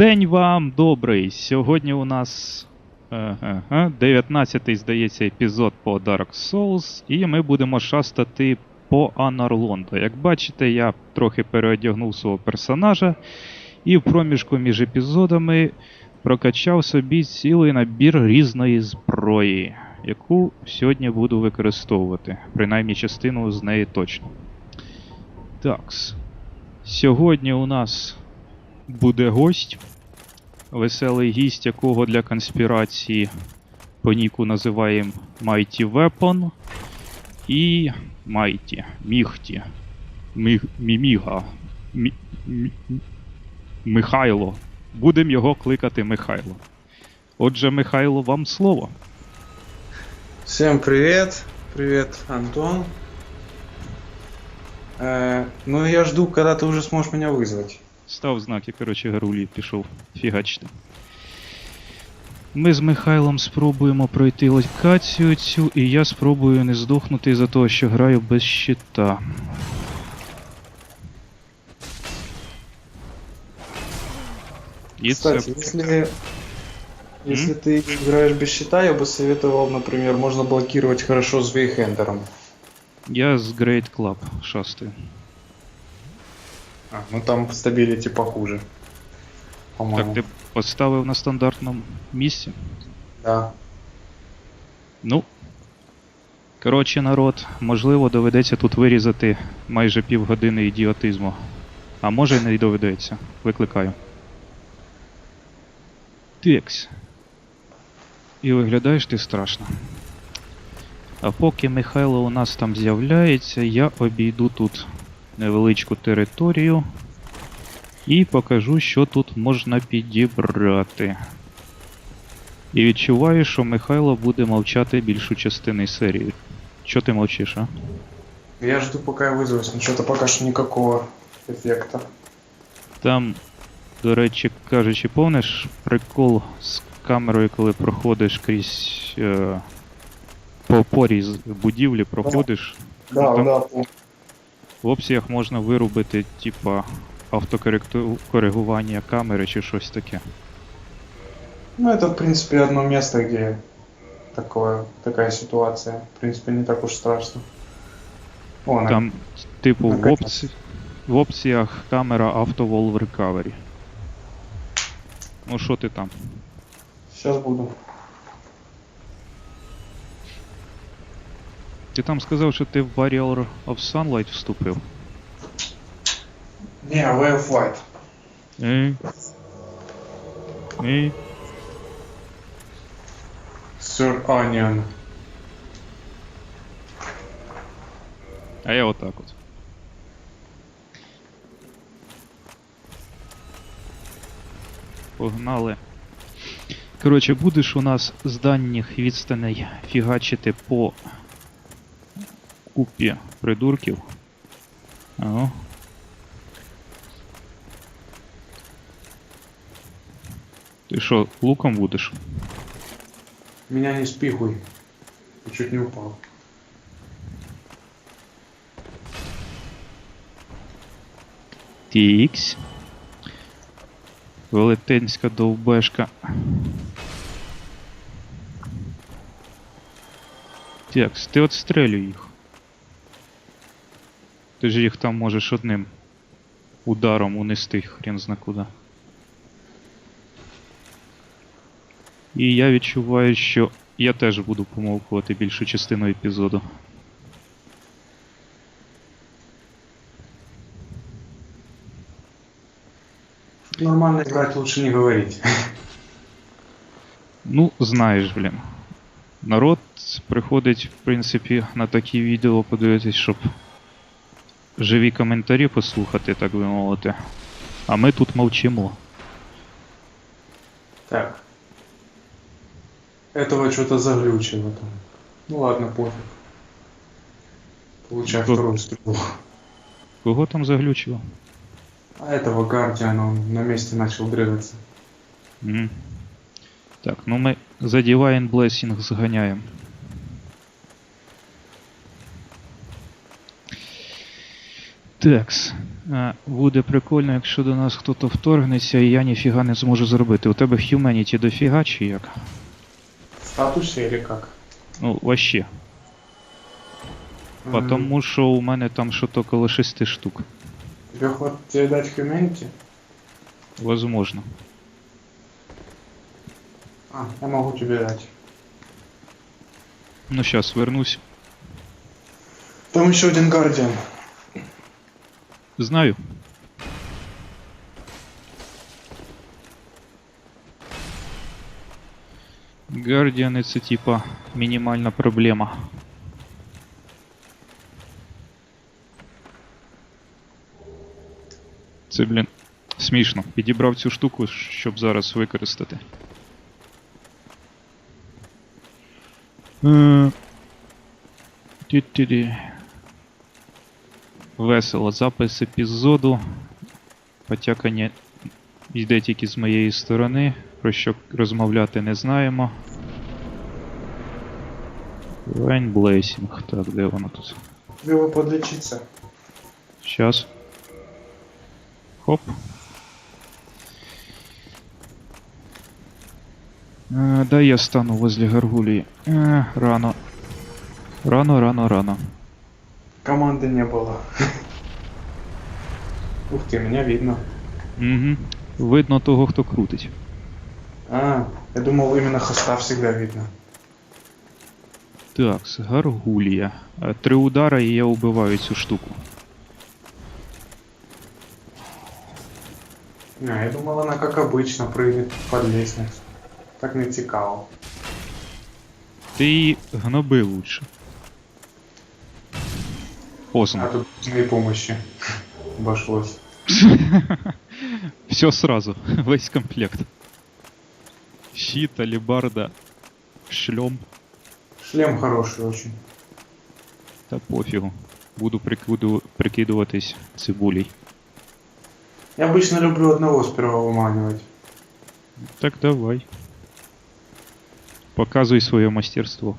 День вам добрий. Сьогодні у нас е, е, е, 19-й, здається, епізод по Dark Souls, і ми будемо шастати по Анарлонду. Як бачите, я трохи переодягнув свого персонажа і в проміжку між епізодами прокачав собі цілий набір різної зброї, яку сьогодні буду використовувати. Принаймні частину з неї точно. Такс. Сьогодні у нас буде гость. Веселий гість, якого для конспірації по ніку називаємо Mighty Weapon. І Mighty, Міхті. Міг, Міміга. Мі, мі, Михайло. Будемо його кликати Михайло. Отже, Михайло, вам слово. Всем привет. Привет, Антон. Э, ну, я жду, когда ты уже сможешь меня вызвать. Став знак і, коротше, Гарулі пішов фігачити. Ми з Михайлом спробуємо пройти локацію цю, і я спробую не здохнути із-за того, що граю без щита. Кстати, це если, если ты играешь без щита, я бы советовал, например, можно блокировать хорошо с вейхендером. я з Great Club шастаю. А, ну там стабилити похуже. По-моему. Так, ти поставив на стандартному місці? Да. Ну. Коротше, народ, можливо, доведеться тут вирізати майже півгодини ідіотизму. А може й не доведеться. Викликаю. Текс. І виглядаєш ти страшно. А поки Михайло у нас там з'являється, я обійду тут невеличку територію і покажу, що тут можна підібрати. І відчуваю, що Михайло буде мовчати більшу частину серії. Чо ти мовчиш, а? Я жду, пока я вызовусь, но что-то пока что никакого эффекта. Там, до речі, кажучи, помниш прикол з камерою, коли проходиш крізь е, по порі з будівлі проходиш. Да, там- да. В опціях можна вирубити, типа, автокоригування камери чи щось таке. Ну, это, в принципе, одно место, где такое, такая ситуация. В принципе, не так уж страшно. О, Там, типу, в, опці... в опціях камера Auto Wall Recovery. Ну що ти там? Сейчас буду. Ти там сказав, що ти в Barrier of Sunlight вступив. Не, Way of White. Ей. Ей. Sir Onion. А я отак от. Погнали. Коротше, будеш у нас з дальніх відстаней фігачити по купі придурків. Ага. Ти що, луком будеш? Меня не спихуй. Ты чуть не упал. Тікс. Велетенська довбешка. Текс, ти отстрелюй їх. Ти ж їх там можеш одним ударом унести хрен зна куди. І я відчуваю, що я теж буду помовкувати більшу частину епізоду. Нормально играть лучше не говорить. Ну, знаєш, блін. Народ приходить, в принципі, на такі відео подивитись, щоб живі коментарі послухати, так би мовити. А ми тут мовчимо. Так. Этого что-то заглючило там. Ну ладно, пофиг. Получай Кто? вторую стрелу. Кого там заглючило? А этого Гардиана он на месте начал дрыгаться. М. Так, ну ми за Divine Blessing зганяємо. Такс. Е, Буде прикольно, якщо до нас хтось вторгнеться і я ніфіга не зможу зробити. У тебе Humanity дофіга чи як? В статусе или как? Ну, вообще. М, Потому що у мене там що то коло 6 штук. Тебе тебе дать Humanity? Возможно. А, я могу тебе дать. Ну щас вернусь. Там еще один Гардиан. Знаю. Гардіани це типа мінімальна проблема. Це, блін, смішно. Підібрав цю штуку, щоб зараз використати. Е, ті-ті-ді. Весело. Запис епізоду. Потякання йде тільки з моєї сторони. Про що розмовляти не знаємо. Blessing. Так, де воно тут? Тебе подлечиться. Щас. Хоп. Е, дай я стану возле горгулії. Е, рано. Рано, рано, рано. Команды не было. Ух ты, меня видно. Угу. Видно того, хто крутить. А, я думал, именно хоста всегда видно. Так, гаргулія. Е, Три удара і я убиваю цю штуку. Не, я думал, она как обычно прыгнет под лестницу. Так не цікаво. Ти її гноби лучше. А Поздно. тут без моей помощи обошлось. Все сразу, весь комплект. Щит, алебарда, шлем. Шлем хороший очень. Та пофігу. Буду прикиду... прикидуватись цибулей. Я обычно люблю одного сперва выманивать. Так давай. Показуй своє мастерство.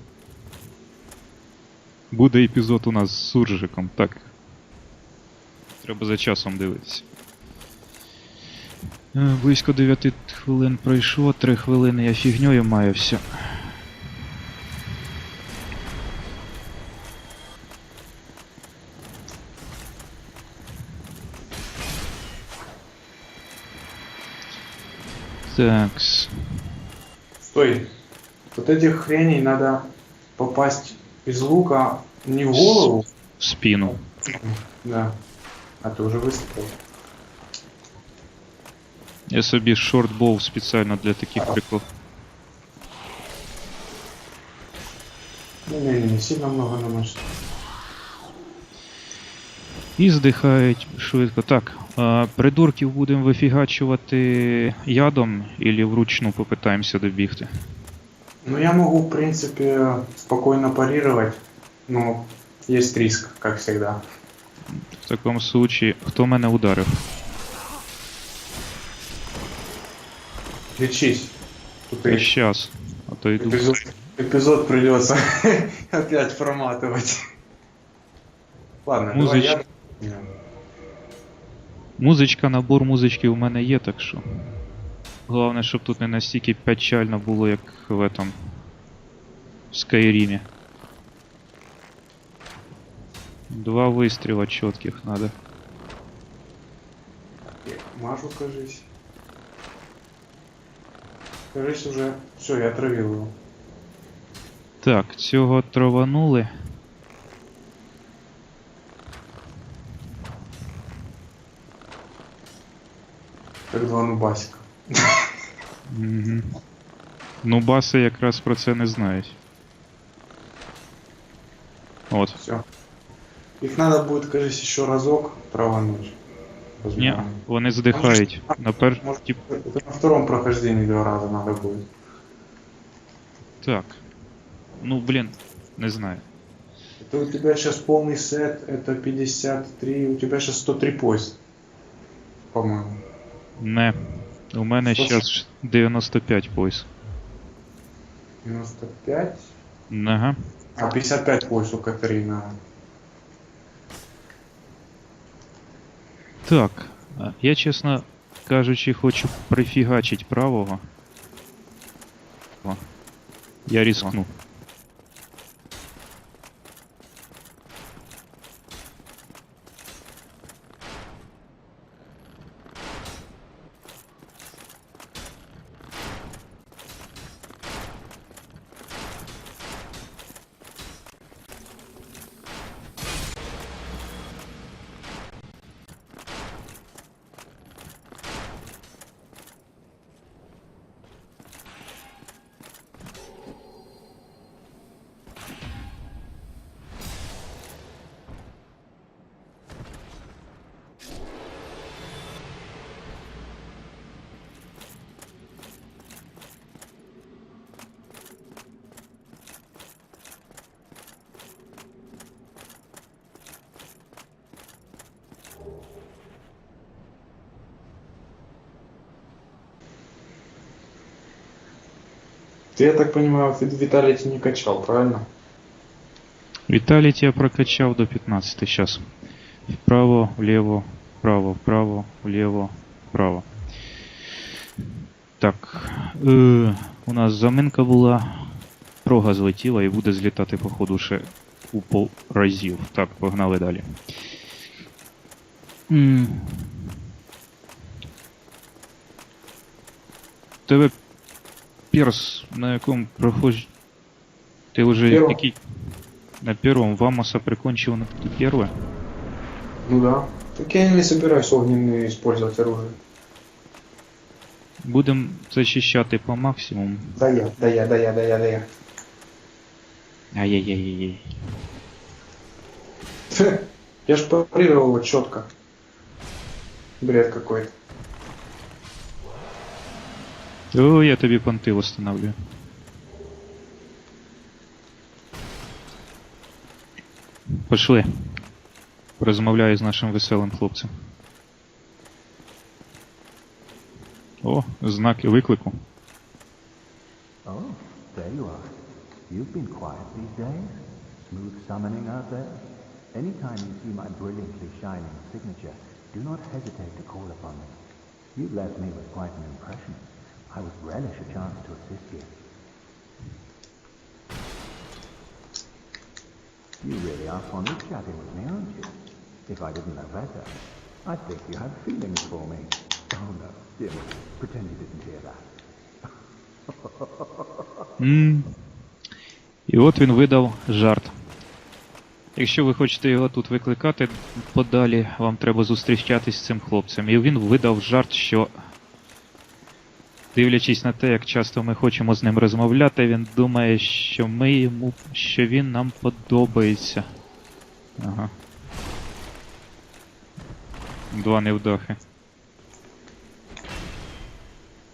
Буде епізод у нас з суржиком, так. Треба за часом дивитися. Е, Близько 9 хвилин пройшло, 3 хвилини я фігньою маю все. Такс. Стой. Вот этих хреней надо попасть из лука не в голову, В спину. да, а ты уже выстрелил. Я собі шортбоу спеціально для таких прикладів. Не-не-не, сильно много намажь. І здихають швидко. Так, е, придурків будемо вифігачувати ядом, і вручну попитаємося добігти. Ну я могу, в принципе, спокойно парировать, но есть риск, как всегда. В такому случаї, хто мене ударив? Лечись. Тут и щас. А то йду. эпизод, эпизод придется опять проматывать. Ладно, давай Музыч- я... Музичка, набор музички у мене є, так що. Головне, щоб тут не настільки печально було, як в этом. В Скайрімі. Два вистріла чітких надо. Мажу, кажись. Кажись уже... Все, я отравил его. Так, цього траванули. Как два нубасика. Угу. Ну, баси якраз про це не знають. От. Все. Их надо будет, кажись, еще разок травануть. Ні, Возможно. вони здихають. На пер... Может, тип... это на втором прохождении два раза надо будет. Так. Ну, блін, не знаю. Это у тебя сейчас полный сет, это 53, у тебя сейчас 103 поезд. По-моему. Не. У мене зараз 95 пояс. 95. Ага. А, 55 пояс у Катерина. Так, я чесно кажучи, хочу прифігачить правого. Я рискну. Ты, я так понимаю, Вит- Виталий не качал, правильно? Віталіті я прокачав до 15 сейчас. Вправо, вліво, вправо, вправо, вліво, вправо. Так. Е, у нас заминка була. Прога злетіла і буде злітати, походу, ще у пол разів. Так, погнали далі. Тебе перс на якому прохож... Ти вже Первом. який. На первом Вамоса прикончил на первое. Ну да. Так я не собираюсь огненные использовать оружие. Будем зачищати по максимуму. Да я, да я, да я, да я, да я. Ай-яй-яй-яй. Я ж парировал четко. Бред какой-то. О, я тобі понти восстанавливаю. Пошли. Порозмовляю з нашим веселим хлопцем. О, знаки виклику. Oh, there you are. You've been quiet these days. Smooth summoning out there. Anytime you see my brilliantly shining signature, do not hesitate to call upon me. You left me with quite an impression. I would relish a chance to assist you. You really are fond of chatting with me, aren't you? If I didn't know better, I'd think you had feelings for me. Oh no, dear me, pretend you didn't hear that. М. І от він видав жарт. Якщо ви хочете його тут викликати подалі, вам треба зустрічатись з цим хлопцем. І він видав жарт, що, дивлячись на те, як часто ми хочемо з ним розмовляти, він думає, що ми йому, що він нам подобається. Ага. Два невдахи.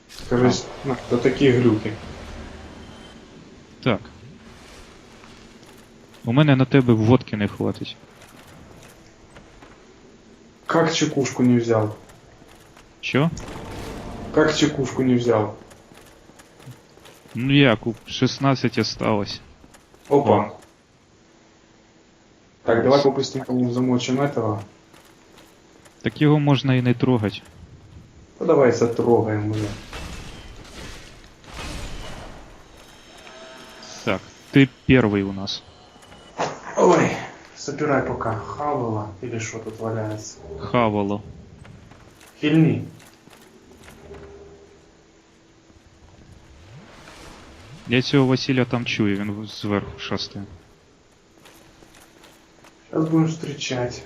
Скажись, ну, да такие глюки. Так. У мене на тебе водки не хватить. Как чекушку не взял? Що? Как чекушку не взял? Ну як, у 16 осталось. Опа. О. Так, давай по-быстренькому замочим этого. Так його можна і не трогать. Ну давай затрогаем уже. Так, ти перший у нас. Ой, собирай пока. Хавала или что тут валяется. Хавало. Хильни. Я цього Василя там чую, він зверху шастає. Сейчас будем встречать.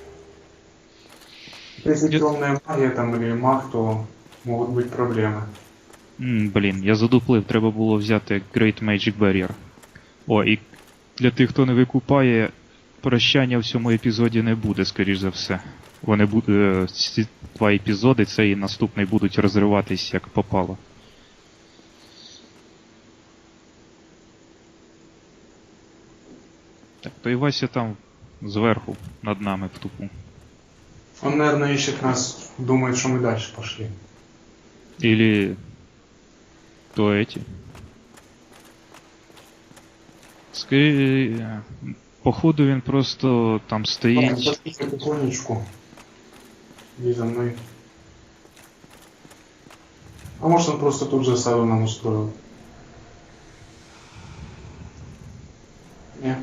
Если Нет. темная магия там или маг, то могут быть проблемы. М, блін, я задуплив, треба було взяти Great Magic Barrier. О, і для тих, хто не викупає, прощання в цьому епізоді не буде, скоріш за все. Вони будуть. Ці два епізоди, цей і наступний будуть розриватись як попало. То і Вася там зверху, над нами в тупу. Он, наверное, ищет нас, думает, что мы дальше пошли. Или то эти. Скорее, походу він просто там Ладно, стоїть. подожди потихонечку. Иди за мной. А может он просто тут засаду нам устроил? Не.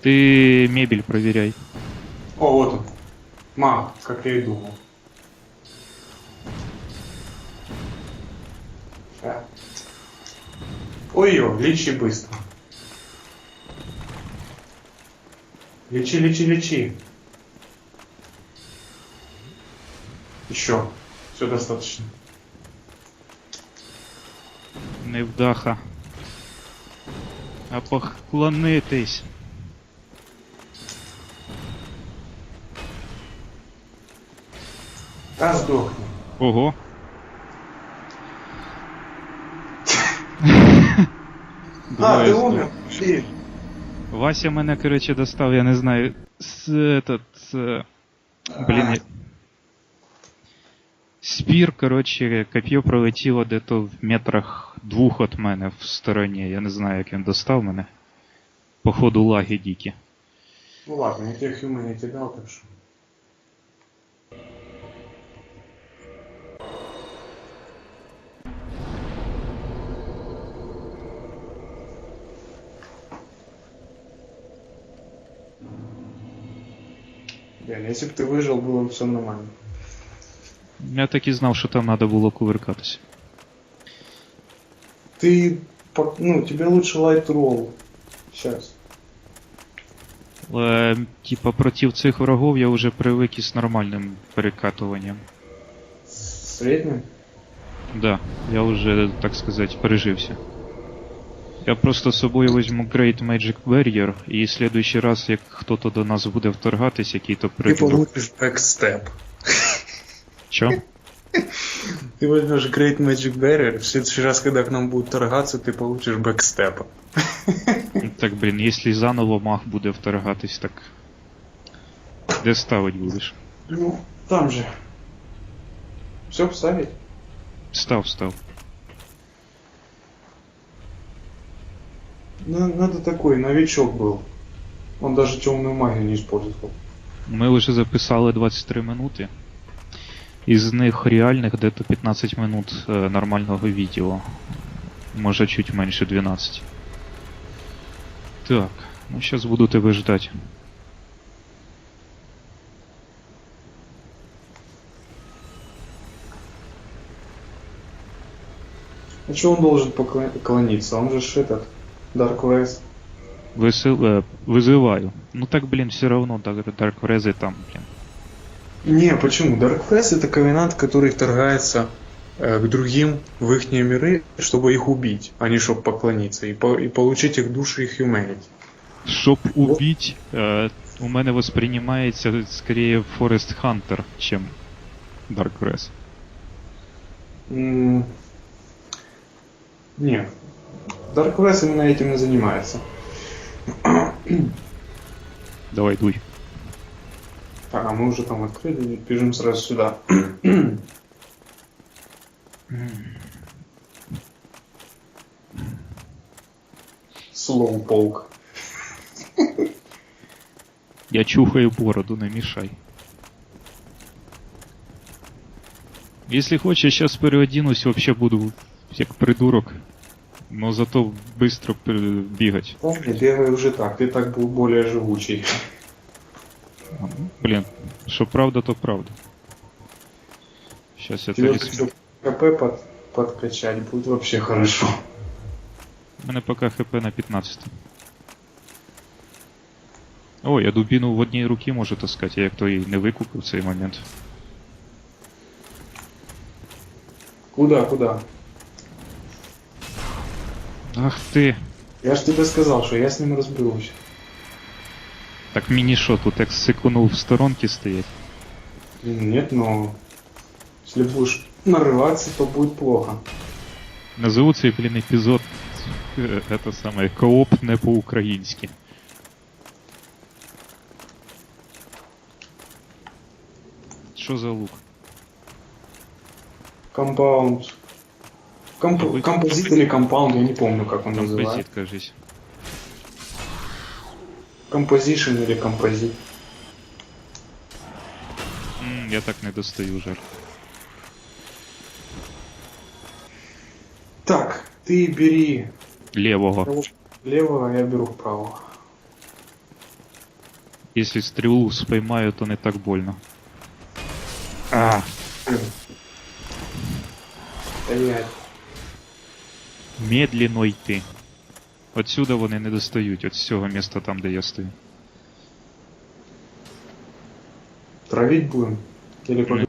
Ти мебель провіряй. О, вот он. Маг, как я и думал. Ща. Ой-ё, лечи быстро. Лечи, лечи, лечи. Еще. Все достаточно. Невдаха. А поклонитись. Да сдохни. Ого. А, ты умер? Блин. Вася мене, короче, достав, я не знаю. С этот. С... Блін. я- Спір, короче, коп'є пролетіло де-то в метрах двох від мене в стороні. Я не знаю, як він достав мене. Походу лаги дикі. Ну ладно, я тебе humanity дал, так что. Блин, если бы ты выжил, было бы все нормально. Я так і знав, що там треба було кувиркатися. Ты, по- ну, тебе лучше light roll. Сейчас. Але, типа, проти цих врагов я вже привик із нормальним перекатуванням. Средним? Да, я вже, так сказать, пережився. Я просто з собою візьму Great Magic Barrier, і следующий раз, як хто-то до нас буде вторгатись, який-то Ты придурок. получишь backstep. Чо? Ты возьмешь Great Magic Barrier, в следующий раз, когда к нам будут торгаться, ты получишь бэкстеп. Так, блін, якщо заново маг буде вторгатись, так. Де ставить будеш? Ну, там же. Все вставить? Став, став. Ну, надо такой, новичок был. Он даже темную магию не использовал. Ми вже записали 23 минути. Із них реальних где-то 15 минут е, нормального відео. Може чуть менше 12. Так, ну зараз буду тебе ждать. А что он должен поклониться? Он же ж этот, Dark West. Висил... е, визиваю. Ну так, блін, все равно Dark Dark Rezi там, блін. Не, почему? Dark West это ковенант, который вторгается э, к другим в их миры, чтобы их убить, а не чтобы поклониться и, по- и получить их души и humanity. Щоб убить, е, у мене восприймається скоріше Forest Hunter, чим Dark Rez. М, Нет. Dark West именно этим и занимается. Давай, дуй. Так, а мы уже там открыли, бежим сразу сюда. Слоупоук. Я чухаю бороду, не мішай. Если хочешь, сейчас переоденусь, вообще буду як придурок. Но зато быстро пер- бегать. Да не, бегай уже так, ты так был более живучий. Блин, что правда, то правда. Сейчас я Тебе талисман. еще КП под, подкачать будет вообще хорошо. У мене поки хп на 15. О, я дубіну в одній руці можу таскати, я як то і не викупив в цей момент. Куда, куда? Ах ти! Я ж тебе сказал, что я с ним разберусь. Так мені що, тут як секунув в сторонці стоять? Блин, Нет, но если будешь нарываться, то будет плохо. Назову цей, блін, епізод е, это саме кооп не по-українськи. Що за лук? Компаунд. Комп... Композит или компаунд, я не помню, как он Композит, называется. кажись. Композишн или композит. М, Я так не достаю жертв. Так, ты бери Левого. левого, а я беру правого. Якщо стрілу спіймаю, то не так больно. А, Блин. Медленно йти. Отсюда вони не достають, от з цього міста там, де я стою. Травить будем? Или?